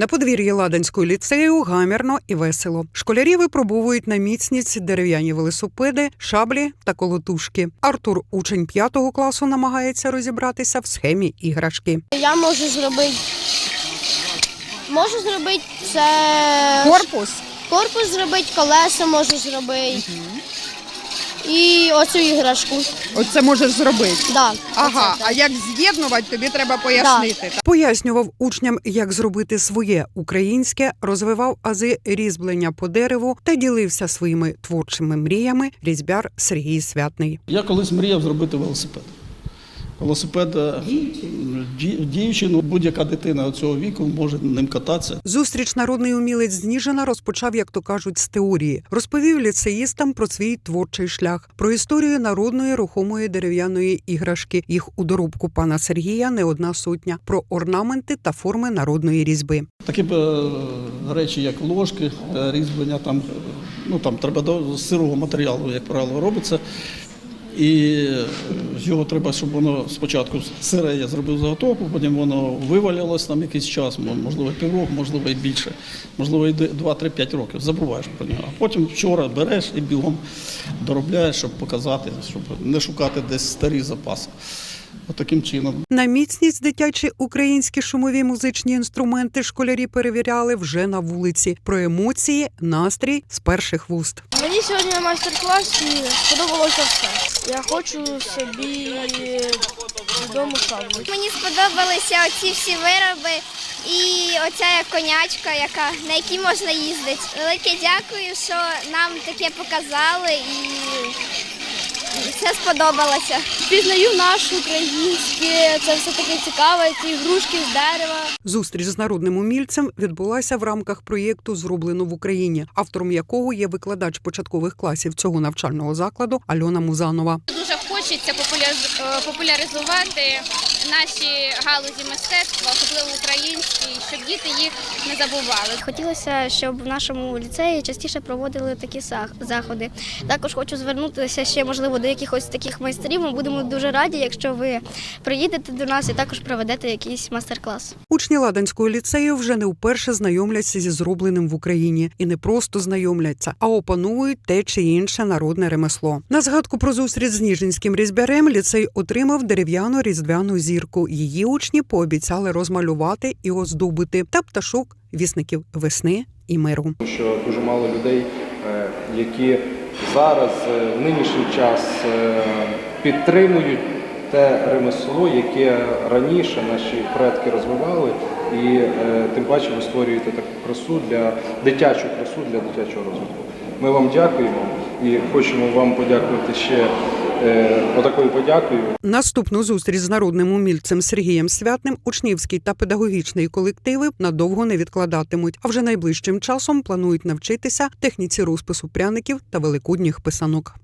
На подвір'ї Ладанського ліцею гамірно і весело. Школярі випробовують на міцність дерев'яні велосипеди, шаблі та колотушки. Артур, учень п'ятого класу, намагається розібратися в схемі іграшки. Я можу зробити. Можу зробити це Корпус корпус зробити, колеса можу зробити. І оцю іграшку. оце можеш зробити. Да, Ага, оце, а як з'єднувати, тобі треба пояснити. Пояснював учням, як зробити своє українське, розвивав ази різьблення по дереву та ділився своїми творчими мріями різьбяр Сергій Святний. Я колись мріяв зробити велосипед. Велосипед ді- дівчину, будь-яка дитина цього віку може ним кататися. Зустріч народний умілець з Ніжина розпочав, як то кажуть, з теорії. Розповів ліцеїстам про свій творчий шлях, про історію народної рухомої дерев'яної іграшки. Їх у доробку пана Сергія не одна сотня, про орнаменти та форми народної різьби. Такі е, речі, як ложки, е, різьблення, там, ну, там треба до сирого матеріалу, як правило, робиться. І е, його треба, щоб воно спочатку сире я зробив заготовку, потім воно вивалялось там якийсь час, можливо, півроку, можливо, і більше, можливо, і 2-3-5 років. Забуваєш про нього. А потім вчора береш і бігом доробляєш, щоб показати, щоб не шукати десь старі запаси. Отаким чином. На міцність дитячі українські шумові музичні інструменти школярі перевіряли вже на вулиці. Про емоції, настрій з перших вуст. Мені сьогодні на майстер-класі сподобалося все. Я хочу собі додому шаблю. Мені сподобалися оці всі вироби і оця конячка, яка, на якій можна їздити. Велике дякую, що нам таке показали і все сподобалося. Пізнаю наш українське, це все таке цікаве, ці ігрушки з дерева. Зустріч з народним умільцем відбулася в рамках проєкту Зроблено в Україні, автором якого є викладач початкових класів цього навчального закладу Альона Музанова. Хочеться е, популяризувати наші галузі мистецтва, особливо українські, щоб діти їх не забували. Хотілося, щоб в нашому ліцеї частіше проводили такі заходи. Також хочу звернутися ще, можливо, до якихось таких майстрів. Ми будемо дуже раді, якщо ви приїдете до нас і також проведете якийсь майстер-клас. Учні Ладанського ліцею вже не вперше знайомляться зі зробленим в Україні і не просто знайомляться, а опанують те чи інше народне ремесло. На згадку про зустріч з ніжинським різьбярем ліцей отримав дерев'яну різдвяну зірку. Її учні пообіцяли розмалювати і оздобити та пташок вісників весни і миру. Що дуже мало людей, е, які зараз е, в нинішній час е, підтримують те ремесло, яке раніше наші предки розвивали, і е, тим паче ви створюєте таку красу для дитячу красу для дитячого розвитку. Ми вам дякуємо і хочемо вам подякувати ще отакою подякою. Наступну зустріч з народним умільцем Сергієм Святним учнівський та педагогічний колективи надовго не відкладатимуть, а вже найближчим часом планують навчитися техніці розпису пряників та великодніх писанок.